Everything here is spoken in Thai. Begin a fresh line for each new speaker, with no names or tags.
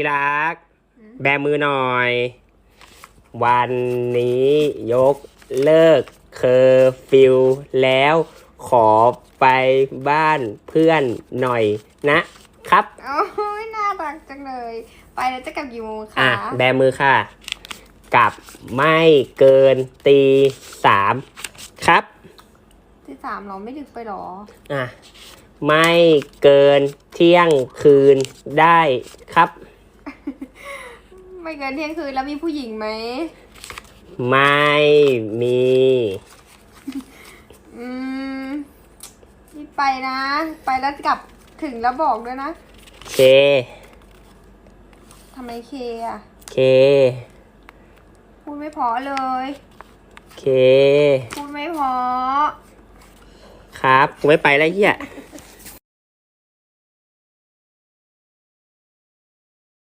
ที่รัก แบมือหน่อย วันนี้ยกเลิกเคอร์ฟิวแล้วขอไปบ้านเพื่อนหน่อยนะครับ
โอ้ยน่ารักจังเลย ไปแล้วจะกลับกี่โมง
อะ
คะ
แบมือค่ะ กลับไม่เกินตีสามครับ
ที่สามเหรอไม่ดึกไปเหรอ
อะ ไม่เกินเที่ยงคืนได้ครับ
ไม่เกินเที่ยงคืนแล้วมีผู้หญิงไหม
ไม่มี
อืมรีบไปนะ ไปแล้วกลับถึงแล้วบอกด้วยนะ
เค
ทำไมเคอะ
เค
พูดไม่เพอเลย
เค
พูดไม่เพอ
ครับกูไม่ไปแล้วเฮีย